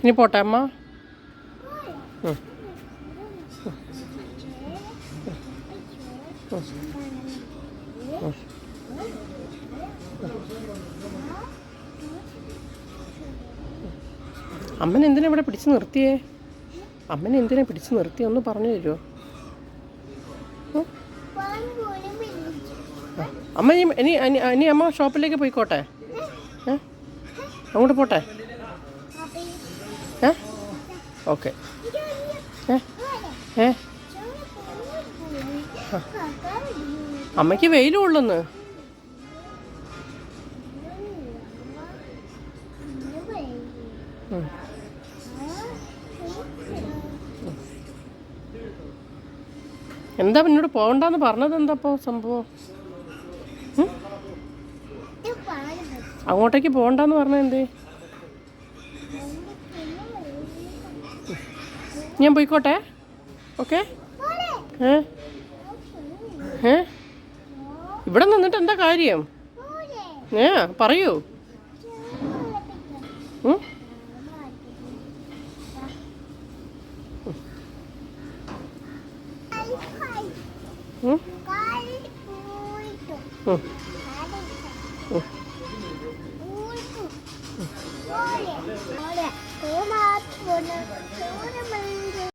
ഇനി പോട്ടെ അമ്മ? അമ്മൻ എന്തിനാ ഇവിടെ പിടിച്ചു നിർത്തിയേ? അമ്മൻ എന്തിനാ പിടിച്ചു നിർത്തിയേ? ഒന്ന് പറഞ്ഞു തരുമോ. അമ്മ ഇനി ഇനി അമ്മ ഷോപ്പിലേക്ക് പോയിക്കോട്ടെ? അങ്ങോട്ട് പോട്ടെ? ഏ ഓക്കെ ഏ. ഏ. അമ്മയ്ക്ക് വെയിലും ഉള്ളെന്ന്. എന്താ പിന്നോട് പോകണ്ടെന്ന് പറഞ്ഞത് എന്താ ഇപ്പോൾ സംഭവം. അങ്ങോട്ടേക്ക് പോകണ്ടെന്ന് പറഞ്ഞത് എന്തേ? ഞാൻ പോയിക്കോട്ടെ ഓക്കെ. ഏ ഇവിടെ നിന്നിട്ട് എന്താ കാര്യം. ഏ പറയൂ. ഉം? ഉം? ഉം. Olha, olha, tem uma árvore, tem uma